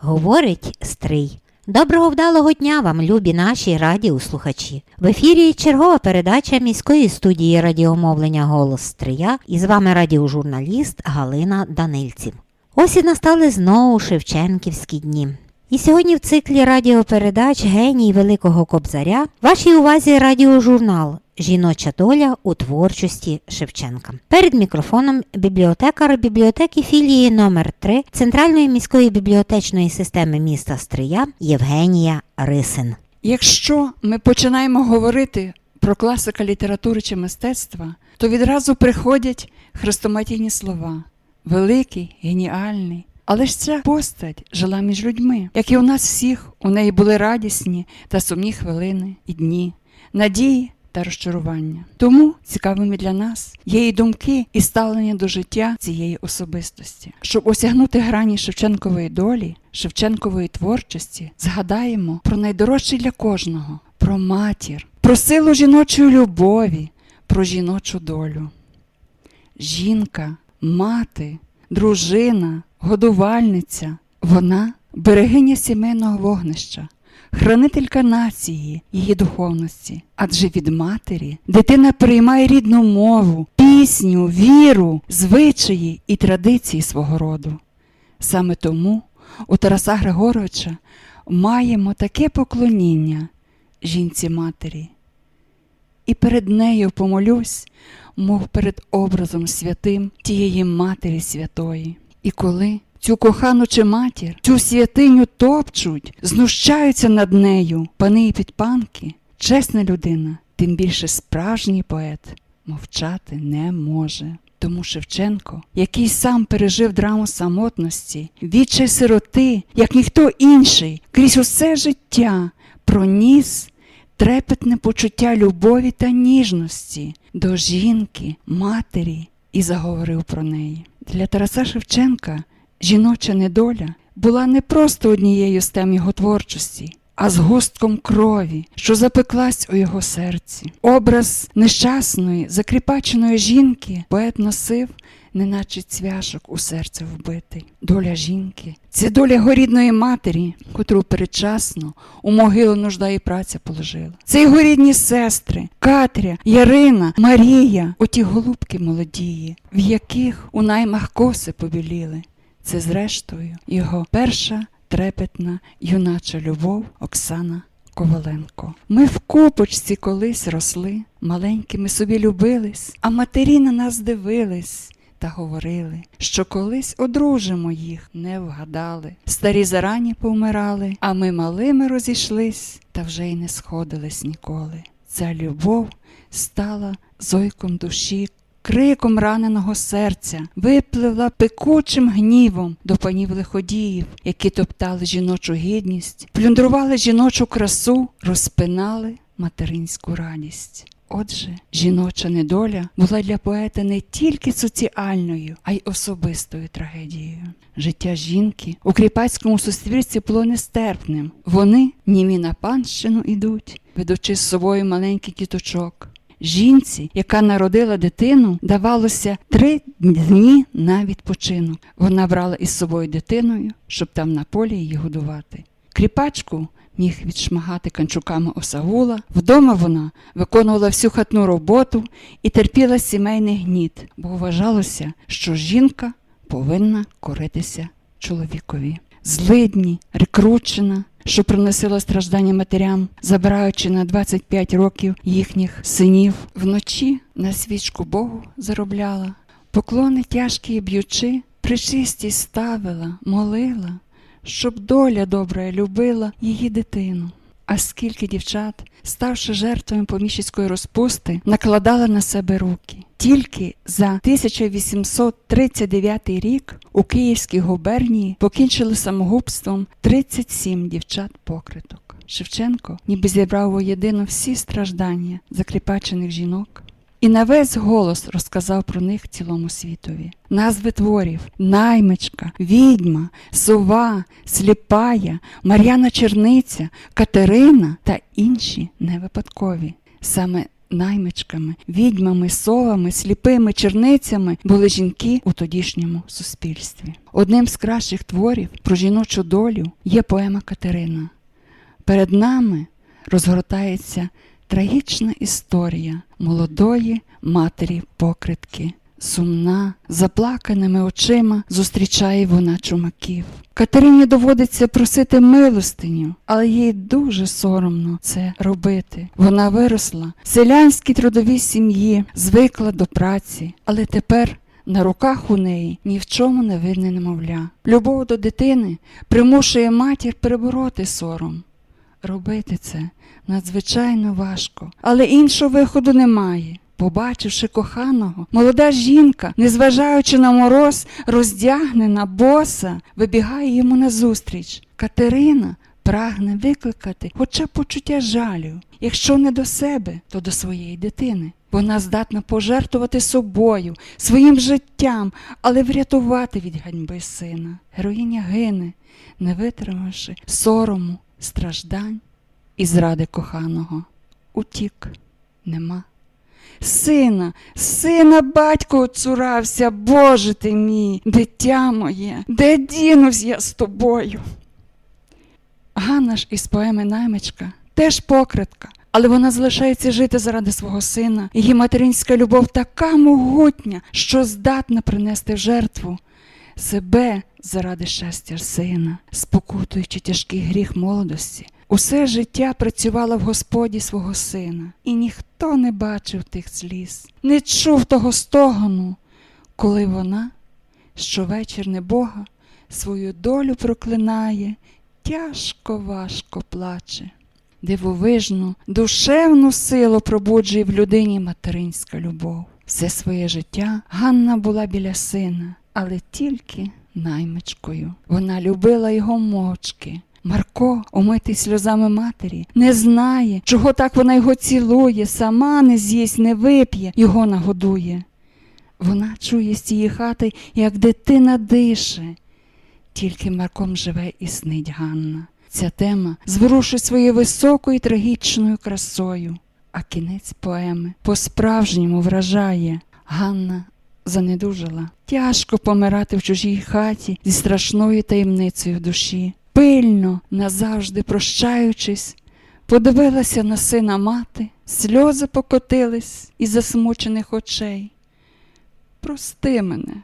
Говорить Стрий. Доброго вдалого дня вам, любі наші радіослухачі. В ефірі чергова передача міської студії радіомовлення Голос Стрия і з вами радіожурналіст Галина Данильців. Ось і настали знову Шевченківські дні. І сьогодні в циклі радіопередач Геній Великого Кобзаря вашій увазі радіожурнал Жіноча доля у творчості Шевченка. Перед мікрофоном бібліотекар бібліотеки філії номер 3 Центральної міської бібліотечної системи міста Стрия Євгенія Рисин. Якщо ми починаємо говорити про класика літератури чи мистецтва, то відразу приходять хрестоматійні слова великий, геніальний. Але ж ця постать жила між людьми, як і у нас всіх, у неї були радісні та сумні хвилини і дні, надії та розчарування. Тому цікавими для нас є і думки і ставлення до життя цієї особистості. Щоб осягнути грані Шевченкової долі, Шевченкової творчості, згадаємо про найдорожче для кожного, про матір, про силу жіночої любові, про жіночу долю. Жінка, мати, дружина, годувальниця, вона берегиня сімейного вогнища, хранителька нації, її духовності. Адже від матері дитина приймає рідну мову, пісню, віру, звичаї і традиції свого роду. Саме тому у Тараса Григоровича маємо таке поклоніння жінці матері. І перед нею помолюсь, мов перед образом святим тієї Матері Святої. І коли цю кохану чи матір, цю святиню топчуть, знущаються над нею, пани і підпанки, чесна людина, тим більше справжній поет мовчати не може. Тому Шевченко, який сам пережив драму самотності, відчай сироти, як ніхто інший, крізь усе життя проніс трепетне почуття любові та ніжності до жінки, матері і заговорив про неї. Для Тараса Шевченка жіноча недоля була не просто однією з тем його творчості, а з густком крові, що запеклась у його серці. Образ нещасної, закріпаченої жінки поет носив, неначе цвяшок у серце вбитий. Доля жінки це доля горідної матері, котру передчасно у могилу нужда і праця положила. Це його рідні сестри Катря, Ярина, Марія, оті голубки молодії, в яких у наймах коси побіліли. Це, зрештою, його перша трепетна юнача любов Оксана Коваленко. Ми в купочці колись росли, маленькими собі любились, а матері на нас дивились. Та говорили, що колись одружимо їх, не вгадали. Старі зарані повмирали, а ми малими розійшлись, та вже й не сходились ніколи. Ця любов стала зойком душі, криком раненого серця, випливла пекучим гнівом до панів лиходіїв, які топтали жіночу гідність, плюндрували жіночу красу, розпинали материнську радість. Отже, жіноча недоля була для поета не тільки соціальною, а й особистою трагедією. Життя жінки у кріпацькому суспільстві було нестерпним. Вони німі на панщину ідуть, ведучи з собою маленький діточок. Жінці, яка народила дитину, давалося три дні на відпочинок. Вона брала із собою дитиною, щоб там на полі її годувати. Кріпачку міг відшмагати канчуками осагула. Вдома вона виконувала всю хатну роботу і терпіла сімейний гніт, бо вважалося, що жінка повинна коритися чоловікові. Злидні, рекручена, що приносила страждання матерям, забираючи на 25 років їхніх синів. Вночі на свічку Богу заробляла, поклони тяжкі б'ючи, причисті ставила, молила, щоб доля добра любила її дитину. А скільки дівчат, ставши жертвами поміщицької розпусти, накладали на себе руки. Тільки за 1839 рік у Київській губернії покінчили самогубством 37 дівчат-покриток. Шевченко ніби зібрав воєдино всі страждання закріпачених жінок і на весь голос розказав про них цілому світові. Назви творів наймичка, відьма, сова, сліпая, Мар'яна Черниця, Катерина та інші не випадкові. Саме наймичками, відьмами, совами, сліпими черницями були жінки у тодішньому суспільстві. Одним з кращих творів про жіночу долю є поема Катерина. Перед нами розгортається трагічна історія молодої матері покритки. Сумна, заплаканими очима зустрічає вона чумаків. Катерині доводиться просити милостиню, але їй дуже соромно це робити. Вона виросла в селянській трудовій сім'ї, звикла до праці, але тепер на руках у неї ні в чому не видне немовля. Любов до дитини примушує матір перебороти сором. Робити це надзвичайно важко, але іншого виходу немає. Побачивши коханого, молода жінка, незважаючи на мороз, роздягнена, боса, вибігає йому назустріч. Катерина прагне викликати хоча почуття жалю, якщо не до себе, то до своєї дитини. Вона здатна пожертвувати собою, своїм життям, але врятувати від ганьби сина. Героїня гине, не витримавши сорому, страждань і зради коханого. Утік нема. Сина, сина, батько оцурався, Боже ти мій, дитя моє, де дінусь я з тобою? Ганна ж із поеми Наймичка теж покритка, але вона залишається жити заради свого сина. Її материнська любов така могутня, що здатна принести в жертву себе заради щастя сина, спокутуючи тяжкий гріх молодості. Усе життя працювала в Господі свого сина, і ніхто не бачив тих сліз, не чув того стогону, коли вона щовечір небога свою долю проклинає, тяжко важко плаче. Дивовижну, душевну силу пробуджує в людині материнська любов. Все своє життя Ганна була біля сина, але тільки наймичкою. Вона любила його мовчки. Марко, омитий сльозами матері, не знає, чого так вона його цілує, сама не з'їсть, не вип'є, його нагодує. Вона чує з цієї хати, як дитина дише. Тільки Марком живе і снить Ганна. Ця тема зворушує своєю високою трагічною красою, а кінець поеми по-справжньому вражає. Ганна занедужала. Тяжко помирати в чужій хаті зі страшною таємницею душі. Пильно, назавжди прощаючись, подивилася на сина мати, сльози покотились із засмучених очей. Прости мене,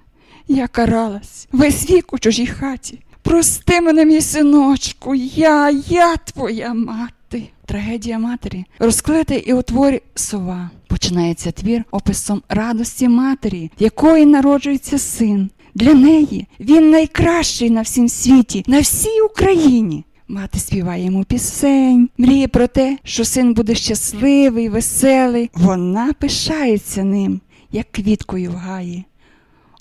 я каралась весь вік у чужій хаті. Прости мене, мій синочку, я, я твоя мати. Трагедія матері розклите і у творі сова. Починається твір описом радості матері, якої народжується син. Для неї він найкращий на всім світі, на всій Україні. Мати співає йому пісень, мріє про те, що син буде щасливий, веселий. Вона пишається ним, як квіткою в гаї.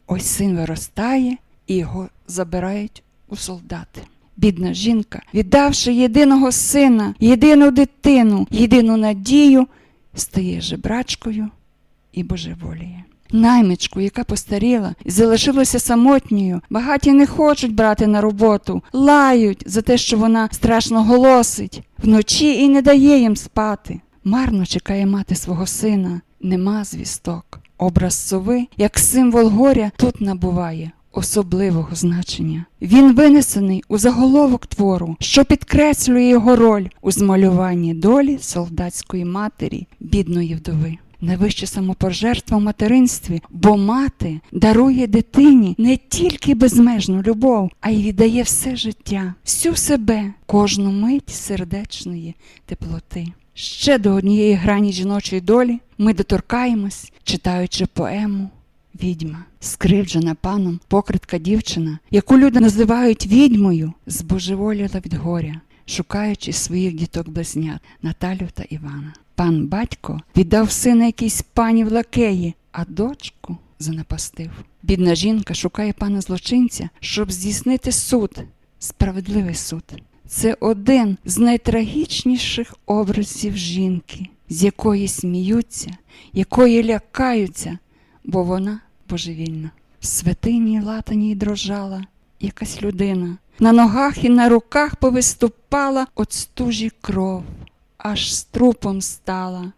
Ось син виростає і його забирають у солдати. Бідна жінка, віддавши єдиного сина, єдину дитину, єдину надію, стає жебрачкою і божеволіє. Наймичку, яка постаріла і залишилася самотньою, багаті не хочуть брати на роботу, лають за те, що вона страшно голосить, вночі і не дає їм спати. Марно чекає мати свого сина, нема звісток. Образ сови, як символ горя, тут набуває особливого значення. Він винесений у заголовок твору, що підкреслює його роль у змалюванні долі солдатської матері, бідної вдови. Найвище самопожертва в материнстві, бо мати дарує дитині не тільки безмежну любов, а й віддає все життя, всю себе, кожну мить сердечної теплоти. Ще до однієї грані жіночої долі ми доторкаємось, читаючи поему Відьма, скривджена паном покритка дівчина, яку люди називають відьмою, збожеволіла від горя, шукаючи своїх діток близнят Наталю та Івана. Пан батько віддав сина якійсь пані в лакеї, а дочку занапастив. Бідна жінка шукає пана злочинця, щоб здійснити суд, справедливий суд. Це один з найтрагічніших образів жінки. з якої сміються, якої лякаються, бо вона божевільна. В святині латаній дрожала якась людина. На ногах і на руках повиступала от стужі кров, аж струпом стала,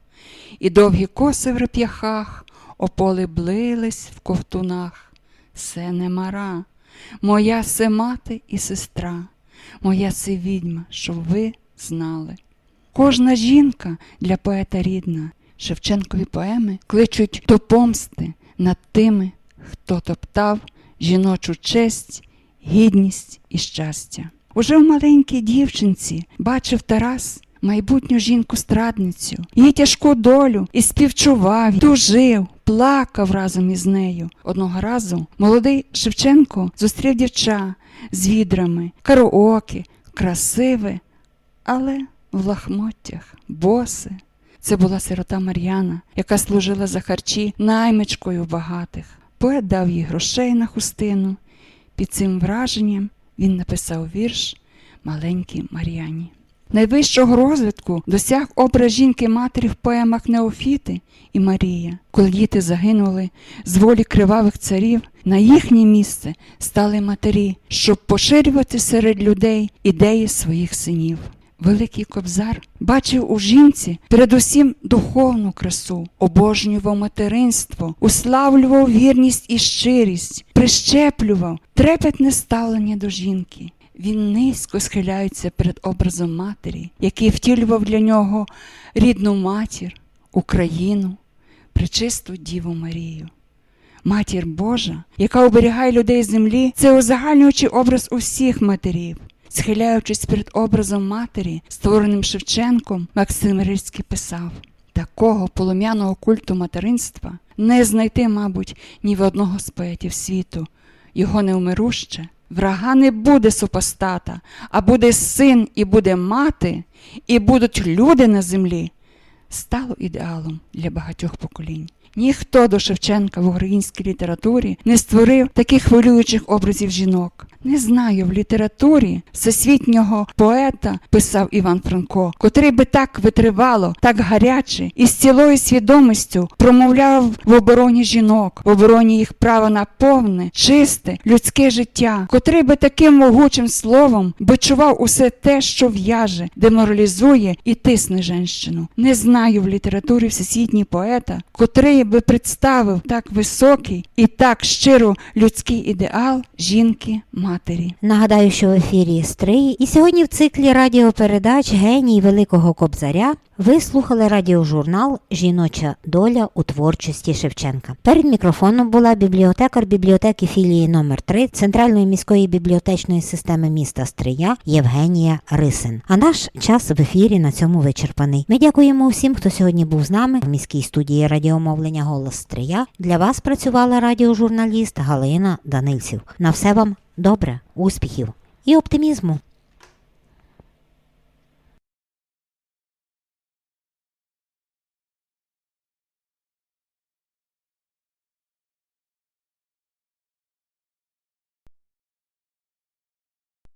і довгі коси в реп'яхах ополи блились в ковтунах. Се не мара, моя се мати і сестра, моя се відьма, щоб ви знали. Кожна жінка для поета рідна, Шевченкові поеми кличуть до помсти над тими, хто топтав жіночу честь, гідність і щастя. Уже в маленькій дівчинці бачив Тарас майбутню жінку-страдницю, її тяжку долю і співчував, тужив, плакав разом із нею. Одного разу молодий Шевченко зустрів дівча з відрами, караоке, красиве, але в лахмоттях, боси. Це була сирота Мар'яна, яка служила за харчі наймичкою багатих. Поет дав їй грошей на хустину. Під цим враженням він написав вірш маленькій Мар'яні. Найвищого розвитку досяг образ жінки-матері в поемах Неофіти і Марія. Коли діти загинули з волі кривавих царів, на їхнє місце стали матері, щоб поширювати серед людей ідеї своїх синів. Великий кобзар бачив у жінці передусім духовну красу, обожнював материнство, уславлював вірність і щирість, прищеплював трепетне ставлення до жінки. Він низько схиляється перед образом матері, який втілював для нього рідну матір, Україну, пречисту Діву Марію. Матір Божа, яка оберігає людей землі, це узагальнюючий образ усіх матерів. Схиляючись перед образом матері, створеним Шевченком, Максим Рильський писав: такого полум'яного культу материнства не знайти, мабуть, ні в одного з поетів світу. Його неумируще, врага не буде супостата, а буде син і буде мати, і будуть люди на землі. Стало ідеалом для багатьох поколінь. Ніхто до Шевченка в українській літературі не створив таких хвилюючих образів жінок. Не знаю, в літературі всесвітнього поета писав Іван Франко, котрий би так витривало, так гаряче і з цілою свідомістю промовляв в обороні жінок, в обороні їх права на повне, чисте, людське життя, котрий би таким могучим словом бичував усе те, що в'яже, деморалізує і тисне женщину. Не знаю в літературі всесвітній поета, котрий би представив так високий і так щиро людський ідеал жінки матері. Нагадаю, що в ефірі Стрий, і сьогодні в циклі радіопередач Геній Великого Кобзаря ви слухали радіожурнал Жіноча доля у творчості Шевченка. Перед мікрофоном була бібліотекар бібліотеки філії номер 3 Центральної міської бібліотечної системи міста Стрия Євгенія Рисин. А наш час в ефірі на цьому вичерпаний. Ми дякуємо всім, хто сьогодні був з нами в міській студії радіомовлення Голос Стрия. Для вас працювала радіожурналіст Галина Данильців. На все вам добре, успіхів і оптимізму.